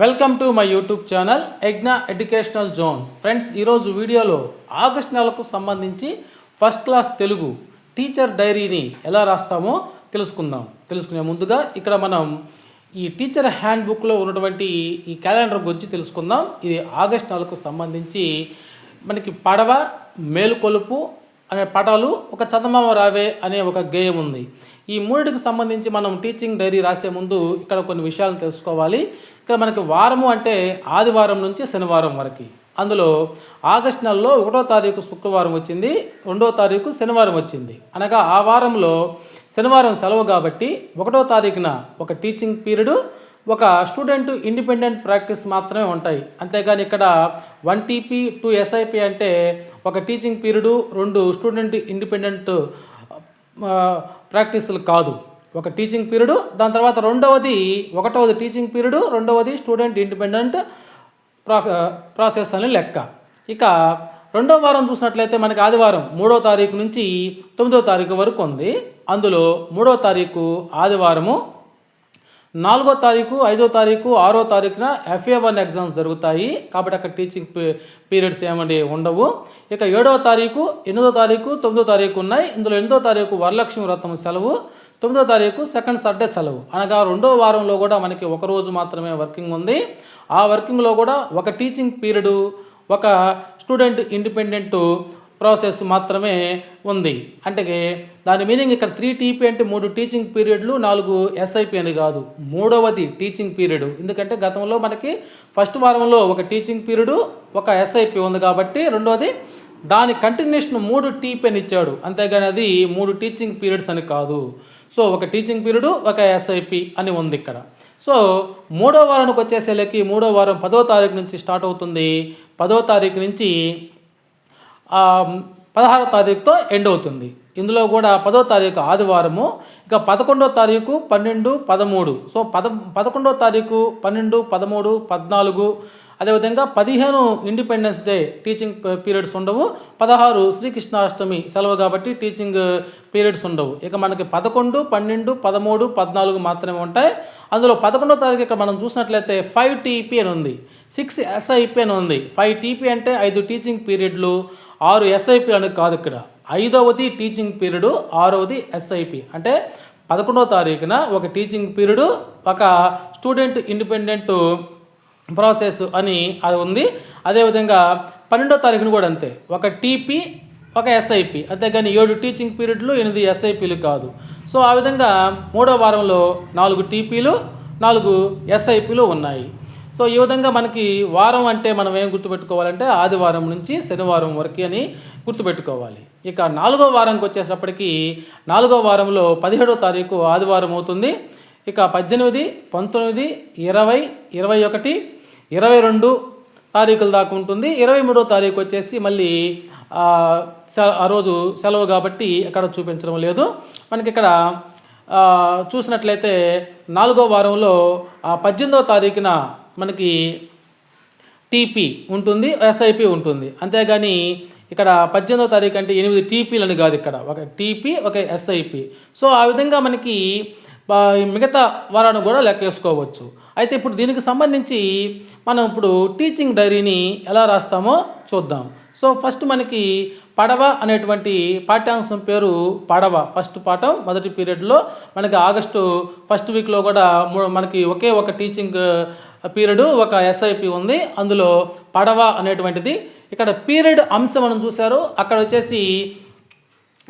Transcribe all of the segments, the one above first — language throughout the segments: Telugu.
Welcome to my YouTube channel ఎగ్నా educational zone friends ఈరోజు వీడియోలో ఆగస్ట్ నెలకు సంబంధించి ఫస్ట్ క్లాస్ తెలుగు టీచర్ డైరీని ఎలా రాస్తామో తెలుసుకుందాం. తెలుసుకునే ముందుగా ఇక్కడ మనం ఈ టీచర్ హ్యాండ్ బుక్లో ఉన్నటువంటి ఈ క్యాలెండర్ గురించి తెలుసుకుందాం. ఇది ఆగస్ట్ నెలకు సంబంధించి మనకి పడవ మేలుకొలుపు అనే పటాలు ఒక చందమామ రావే అనే ఒక గేయం ఉంది. ఈ మూడిటికి సంబంధించి మనం టీచింగ్ డైరీ రాసే ముందు ఇక్కడ కొన్ని విషయాలు తెలుసుకోవాలి. ఇక్కడ మనకి వారము అంటే ఆదివారం నుంచి శనివారం వరకు. అందులో ఆగస్ట్ నెలలో ఒకటో తారీఖు శుక్రవారం వచ్చింది రెండో తారీఖు శనివారం వచ్చింది. అనగా ఆ వారంలో శనివారం సెలవు కాబట్టి ఒకటో తారీఖున ఒక టీచింగ్ పీరియడ్ ఒక స్టూడెంట్ ఇండిపెండెంట్ ప్రాక్టీస్ మాత్రమే ఉంటాయి. అంతేగాని ఇక్కడ వన్ టీపీ టూ ఎస్ఐపి అంటే ఒక టీచింగ్ పీరియడ్ రెండు స్టూడెంట్ ఇండిపెండెంట్ ప్రాక్టీసులు కాదు. ఒక టీచింగ్ పీరియడ్ దాని తర్వాత రెండవది ఒకటవది టీచింగ్ పీరియడ్ రెండవది స్టూడెంట్ ఇండిపెండెంట్ ప్రా ప్రాసెస్ అని లెక్క. ఇక రెండో వారం చూసినట్లయితే మనకి ఆదివారం మూడో తారీఖు నుంచి తొమ్మిదో తారీఖు వరకు ఉంది. అందులో మూడో తారీఖు ఆదివారము నాలుగో తారీఖు ఐదో తారీఖు ఆరో తారీఖున ఎఫ్ఏ వన్ ఎగ్జామ్స్ జరుగుతాయి. కాబట్టి అక్కడ టీచింగ్ పీ- పీరియడ్స్ ఏమండి ఉండవు. ఇక ఏడో తారీఖు ఎనిమిదో తారీఖు తొమ్మిదో తారీఖు ఉన్నాయి. ఇందులో ఎనిమిదో తారీఖు వరలక్ష్మి వ్రతం సెలవు. తొమ్మిదో తారీఖు సెకండ్ సాటర్డే సెలవు. అనగా రెండో వారంలో కూడా మనకి ఒక రోజు మాత్రమే వర్కింగ్ ఉంది. ఆ వర్కింగ్లో కూడా ఒక టీచింగ్ పీరియడ్ ఒక స్టూడెంట్ ఇండిపెండెంట్ ప్రాసెస్ మాత్రమే ఉంది. అంటే దాని మీనింగ్ ఇక్కడ త్రీ టీపీ అంటే మూడు టీచింగ్ పీరియడ్లు నాలుగు ఎస్ఐపి అని కాదు. మూడవది టీచింగ్ పీరియడ్. ఎందుకంటే గతంలో మనకి ఫస్ట్ వారంలో ఒక టీచింగ్ పీరియడ్ ఒక ఎస్ఐపి ఉంది కాబట్టి రెండవది దాని కంటిన్యూషన్ మూడు టీపీ అని ఇచ్చాడు. అంతేగాని అది మూడు టీచింగ్ పీరియడ్స్ అని కాదు. సో ఒక టీచింగ్ పీరియడ్ ఒక ఎస్ఐపి అని ఉంది ఇక్కడ. సో మూడో వారానికి వచ్చేసేలకి మూడో వారం పదో తారీఖు నుంచి స్టార్ట్ అవుతుంది. పదో తారీఖు నుంచి పదహారో తారీఖుతో ఎండ్ అవుతుంది. ఇందులో కూడా పదో తారీఖు ఆదివారము ఇక పదకొండో తారీఖు పన్నెండు పదమూడు. సో పద పదకొండో తారీఖు పన్నెండు పదమూడు పద్నాలుగు అదేవిధంగా పదిహేను ఇండిపెండెన్స్ డే టీచింగ్ పీరియడ్స్ ఉండవు. పదహారు శ్రీకృష్ణాష్టమి సెలవు కాబట్టి టీచింగ్ పీరియడ్స్ ఉండవు. ఇక మనకి పదకొండు పన్నెండు పదమూడు పద్నాలుగు మాత్రమే ఉంటాయి. అందులో పదకొండో తారీఖు ఇక్కడ మనం చూసినట్లయితే ఫైవ్ టీపీ అని ఉంది. సిక్స్ ఎస్ఐపి అని ఉంది. ఫైవ్ టీపీ అంటే ఐదు టీచింగ్ పీరియడ్లు ఆరు ఎస్ఐపి అని కాదు ఇక్కడ. ఐదవది టీచింగ్ పీరియడ్ ఆరవది ఎస్ఐపి అంటే పదకొండవ తారీఖున ఒక టీచింగ్ పీరియడ్ ఒక స్టూడెంట్ ఇండిపెండెంట్ ప్రాసెస్ అని అది ఉంది. అదేవిధంగా పన్నెండో తారీఖున కూడా అంతే. ఒక టీపీ ఒక ఎస్ఐపి అంతేగాని ఏడు టీచింగ్ పీరియడ్లు ఎనిమిది ఎస్ఐపీలు కాదు. సో ఆ విధంగా మూడో వారంలో నాలుగు టీపీలు నాలుగు ఎస్ఐపీలు ఉన్నాయి. సో ఈ విధంగా మనకి వారం అంటే మనం ఏం గుర్తుపెట్టుకోవాలంటే ఆదివారం నుంచి శనివారం వరకు అని గుర్తుపెట్టుకోవాలి. ఇక నాలుగో వారంకి వచ్చేటప్పటికి నాలుగో వారంలో పదిహేడో తారీఖు ఆదివారం అవుతుంది. ఇక పద్దెనిమిది పంతొమ్మిది ఇరవై ఇరవై ఒకటి ఇరవై రెండు తారీఖుల దాకా ఉంటుంది. ఇరవై మూడో తారీఖు వచ్చేసి మళ్ళీ ఆ, సె- ఆ రోజు సెలవు కాబట్టి ఎక్కడ చూపించడం లేదు. మనకి ఇక్కడ చూసినట్లయితే నాలుగో వారంలో ఆ పద్దెనిమిదో తారీఖున మనకి టీపీ ఉంటుంది ఎస్ఐపి ఉంటుంది. అంతేగాని ఇక్కడ పద్దెనిమిదో తారీఖు అంటే ఎనిమిది టీపీలని కాదు ఇక్కడ. ఒక టీపీ ఒక ఎస్ఐపి. సో ఆ విధంగా మనకి మిగతా వారాన్ని కూడా లెక్కేసుకోవచ్చు అయితే ఇప్పుడు దీనికి సంబంధించి మనం ఇప్పుడు టీచింగ్ డైరీని ఎలా రాస్తామో చూద్దాం. సో ఫస్ట్ మనకి పడవ అనేటువంటి పాఠ్యాంశం పేరు పడవ. ఫస్ట్ పాఠం మొదటి పీరియడ్లో మనకి ఆగస్టు ఫస్ట్ వీక్లో కూడా మనకి ఒకే ఒక టీచింగ్ పీరియడ్ ఒక ఎస్ఐపి ఉంది. అందులో పడవ అనేటువంటిది. ఇక్కడ పీరియడ్ అంశం మనం చూసారు అక్కడ వచ్చేసి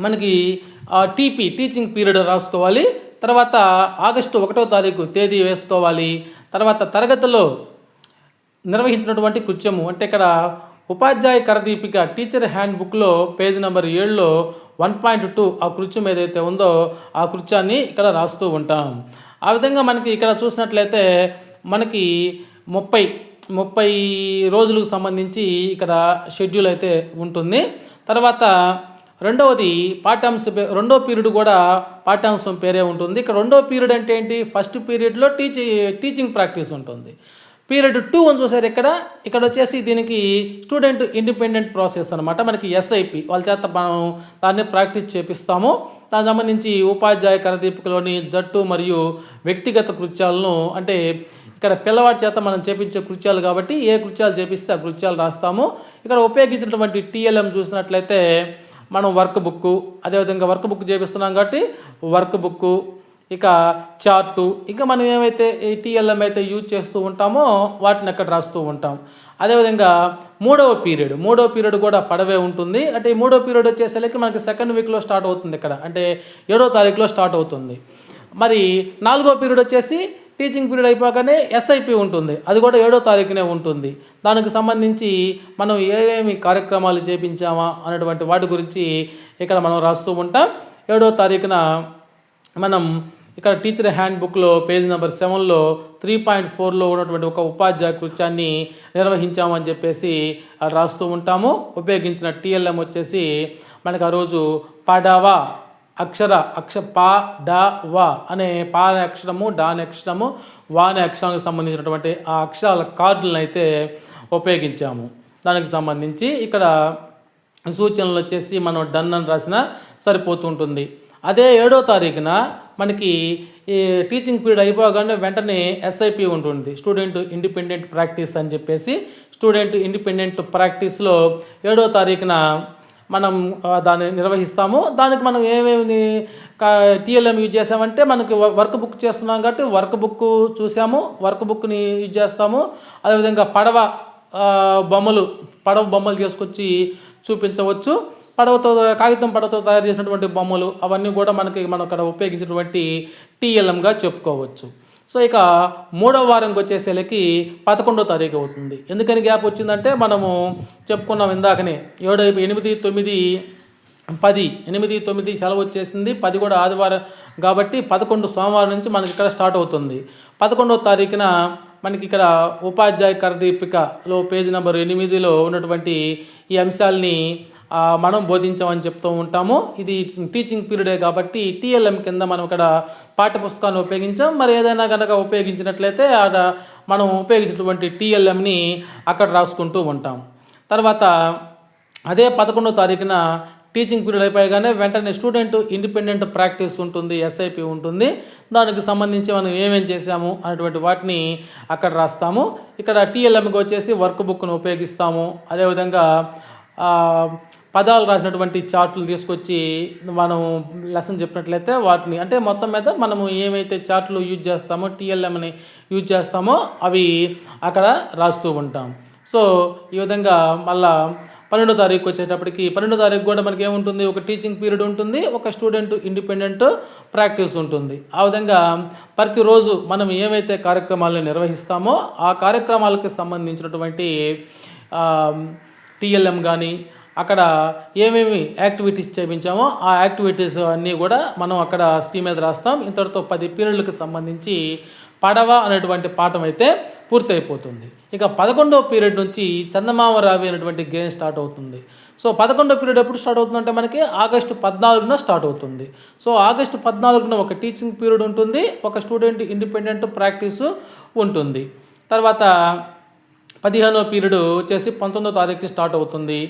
మనకి టీపీ టీచింగ్ పీరియడ్ రాసుకోవాలి. తర్వాత ఆగస్టు ఒకటో తారీఖు తేదీ వేసుకోవాలి. తర్వాత తరగతిలో నిర్వహించినటువంటి కృత్యము. అంటే ఇక్కడ ఉపాధ్యాయ కరదీపిక టీచర్ హ్యాండ్ బుక్లో పేజ్ నెంబర్ ఏడులో వన్ పాయింట్ టూ ఆ కృత్యం ఏదైతే ఉందో ఆ కృత్యాన్ని ఇక్కడ రాస్తూ ఉంటాం. ఆ విధంగా మనకి ఇక్కడ చూసినట్లయితే మనకి ముప్పై ముప్పై రోజులకు సంబంధించి ఇక్కడ షెడ్యూల్ అయితే ఉంటుంది. తర్వాత రెండవది పాఠ్యాంశం పే- రెండో పీరియడ్ కూడా పాఠ్యాంశం పేరే ఉంటుంది. ఇక్కడ రెండో పీరియడ్ అంటే ఏంటి? ఫస్ట్ పీరియడ్లో టీచి టీచింగ్ ప్రాక్టీస్ ఉంటుంది. పీరియడ్ టూ అని చూసారు ఇక్కడ. ఇక్కడ వచ్చేసి దీనికి స్టూడెంట్ ఇండిపెండెంట్ ప్రాసెస్ అనమాట మనకి ఎస్ఐపి వాళ్ళ చేత మనం దాన్ని ప్రాక్టీస్ చేపిస్తాము. దానికి సంబంధించి ఉపాధ్యాయ కరదీపికలోని జట్టు మరియు వ్యక్తిగత కృత్యాలను అంటే ఇక్కడ పిల్లవాడి చేత మనం చేపించే కృత్యాలు కాబట్టి ఏ కృత్యాలు చేపిస్తే ఆ కృత్యాలు రాస్తాము ఇక్కడ ఉపయోగించినటువంటి టీఎల్ఎం చూసినట్లయితే మనం వర్క్ బుక్ అదేవిధంగా వర్క్ బుక్ చేపిస్తున్నాం కాబట్టి వర్క్ బుక్ ఇక చార్టు ఇంకా మనం ఏమైతే ఈ టీఎల్ఎం అయితే యూజ్ చేస్తూ ఉంటామో వాటిని అక్కడ రాస్తూ ఉంటాం. అదేవిధంగా మూడవ పీరియడ్ మూడవ పీరియడ్ కూడా పడవే ఉంటుంది. అంటే ఈ మూడవ పీరియడ్ వచ్చేసరికి మనకి సెకండ్ వీక్లో స్టార్ట్ అవుతుంది ఇక్కడ. అంటే ఏడో తారీఖులో స్టార్ట్ అవుతుంది. మరి నాలుగో పీరియడ్ వచ్చేసి టీచింగ్ పీరియడ్ అయిపోగానే ఎస్ఐపి ఉంటుంది. అది కూడా ఏడో తారీఖునే ఉంటుంది. దానికి సంబంధించి మనం ఏమేమి కార్యక్రమాలు చేపించామా అనేటువంటి వాటి గురించి ఇక్కడ మనం రాస్తూ ఉంటాం. ఏడో తారీఖున మనం ఇక్కడ టీచర్ హ్యాండ్ బుక్లో పేజ్ నెంబర్ సెవెన్లో త్రీ పాయింట్ ఫోర్లో ఉన్నటువంటి ఒక ఉపాధ్యాయ కృత్యాన్ని నిర్వహించామని చెప్పేసి రాస్తూ ఉంటాము. ఉపయోగించిన టీఎల్ఎం వచ్చేసి మనకు ఆ రోజు పడవ అక్షర అక్ష పా డా వ అనే పా అనే అక్షరము డా అనే అక్షరము వా అనే అక్షరానికి సంబంధించినటువంటి ఆ అక్షరాల కార్డులను అయితే ఉపయోగించాము. దానికి సంబంధించి ఇక్కడ సూచనలు వచ్చేసి మనం డన్ అని రాసిన సరిపోతుంటుంది. అదే ఏడో తారీఖున మనకి ఈ టీచింగ్ పీరియడ్ అయిపోగానే వెంటనే ఎస్ఐపి ఉంటుంది. స్టూడెంట్ ఇండిపెండెంట్ ప్రాక్టీస్ అని చెప్పేసి స్టూడెంట్ ఇండిపెండెంట్ ప్రాక్టీస్లో ఏడో తారీఖున మనం దాన్ని నిర్వహిస్తాము. దానికి మనం ఏమేమి టీఎల్ఎం యూజ్ చేసామంటే మనకి వర్క్ బుక్ చేస్తున్నాం కాబట్టి వర్క్ బుక్ చూసాము. వర్క్ బుక్ని యూజ్ చేస్తాము. అదేవిధంగా పడవ బొమ్మలు పడవ బొమ్మలు చేసుకొచ్చి చూపించవచ్చు. పడవతో కాగితం పడవతో తయారు చేసినటువంటి బొమ్మలు అవన్నీ కూడా మనకి మనం ఇక్కడ ఉపయోగించినటువంటి టీఎల్ఎంగా చెప్పుకోవచ్చు. సో ఇక మూడవ వారంకి వచ్చేసేలకి పదకొండో తారీఖు అవుతుంది. ఎందుకని గ్యాప్ వచ్చిందంటే మనము చెప్పుకున్నాం ఇందాకనే ఏడు ఎనిమిది తొమ్మిది పది ఎనిమిది తొమ్మిది సెలవు వచ్చేసింది. పది కూడా ఆదివారం కాబట్టి పదకొండు సోమవారం నుంచి మనకి ఇక్కడ స్టార్ట్ అవుతుంది. పదకొండవ తారీఖున మనకి ఇక్కడ ఉపాధ్యాయ కరదీపికలో పేజ్ నెంబర్ ఎనిమిదిలో ఉన్నటువంటి ఈ అంశాలని మనం బోధించామని చెప్తూ ఉంటాము. ఇది టీచింగ్ పీరియడే కాబట్టి టీఎల్ఎం కింద మనం ఇక్కడ పాఠ్యపుస్తకాన్ని ఉపయోగించాం. మరి ఏదైనా కనుక ఉపయోగించినట్లయితే ఆడ మనం ఉపయోగించినటువంటి టీఎల్ఎంని అక్కడ రాసుకుంటూ ఉంటాం. తర్వాత అదే పదకొండో తారీఖున టీచింగ్ పీరియడ్ అయిపోయగానే వెంటనే స్టూడెంట్ ఇండిపెండెంట్ ప్రాక్టీస్ ఉంటుంది ఎస్ఐపి ఉంటుంది. దానికి సంబంధించి మనం ఏమేం చేసాము అనేటువంటి వాటిని అక్కడ రాస్తాము. ఇక్కడ టీఎల్ఎంకి వచ్చేసి వర్క్ బుక్ను ఉపయోగిస్తాము. అదేవిధంగా పదాలు రాసినటువంటి చార్ట్లు తీసుకొచ్చి మనం లెసన్ చెప్పినట్లయితే వాటిని అంటే మొత్తం మీద మనము ఏమైతే చార్ట్లు యూజ్ చేస్తామో టీఎల్ఎంని యూజ్ చేస్తామో అవి అక్కడ రాస్తూ ఉంటాం. సో ఈ విధంగా మళ్ళా పన్నెండో తారీఖు వచ్చేటప్పటికి పన్నెండో తారీఖు కూడా మనకి ఏముంటుంది? ఒక టీచింగ్ పీరియడ్ ఉంటుంది ఒక స్టూడెంట్ ఇండిపెండెంట్ ప్రాక్టీస్ ఉంటుంది. ఆ విధంగా ప్రతిరోజు మనం ఏమైతే కార్యక్రమాలను నిర్వహిస్తామో ఆ కార్యక్రమాలకు సంబంధించినటువంటి టీఎల్ఎం కానీ అక్కడ ఏమేమి యాక్టివిటీస్ చేయించామో ఆ యాక్టివిటీస్ అన్నీ కూడా మనం అక్కడ స్క్రీన్ మీద రాస్తాం. ఇంతటితో పది పీరియడ్లకు సంబంధించి పడవ అనేటువంటి పాఠం అయితే పూర్తయిపోతుంది. ఇక పదకొండవ పీరియడ్ నుంచి చందమామ రావి అనేటువంటి గేమ్ స్టార్ట్ అవుతుంది. సో పదకొండో పీరియడ్ ఎప్పుడు స్టార్ట్ అవుతుందంటే మనకి ఆగస్టు పద్నాలుగున స్టార్ట్ అవుతుంది. సో ఆగస్టు పద్నాలుగున ఒక టీచింగ్ పీరియడ్ ఉంటుంది ఒక స్టూడెంట్ ఇండిపెండెంట్ ప్రాక్టీసు ఉంటుంది. తర్వాత పదిహేనో పీరియడ్ వచ్చేసి పంతొమ్మిదో తారీఖుకి స్టార్ట్ అవుతుంది.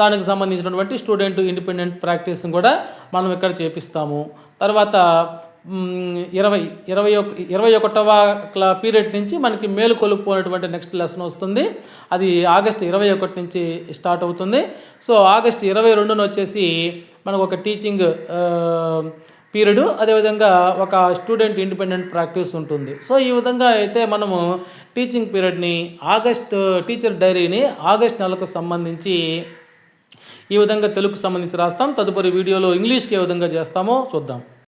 దానికి సంబంధించినటువంటి స్టూడెంట్ ఇండిపెండెంట్ ప్రాక్టీస్ని కూడా మనం ఇక్కడ చేపిస్తాము. తర్వాత ఇరవై ఇరవై ఒక ఇరవై ఒకటవ క్లా పీరియడ్ నుంచి మనకి మేలు కొలుపుకునేటువంటి నెక్స్ట్ లెసన్ వస్తుంది. అది ఆగస్ట్ ఇరవై ఒకటి నుంచి స్టార్ట్ అవుతుంది. సో ఆగస్ట్ ఇరవై రెండున వచ్చేసి మనకు ఒక టీచింగ్ పీరియడ్ అదేవిధంగా ఒక స్టూడెంట్ ఇండిపెండెంట్ ప్రాక్టీస్ ఉంటుంది. సో ఈ విధంగా అయితే మనము టీచింగ్ పీరియడ్ని ఆగస్ట్ టీచర్ డైరీని ఆగస్ట్ నెలకు సంబంధించి ఈ విధంగా తెలుగుకు సంబంధించి రాస్తాం. తదుపరి వీడియోలో ఇంగ్లీష్కి ఏ విధంగా చేస్తామో చూద్దాం.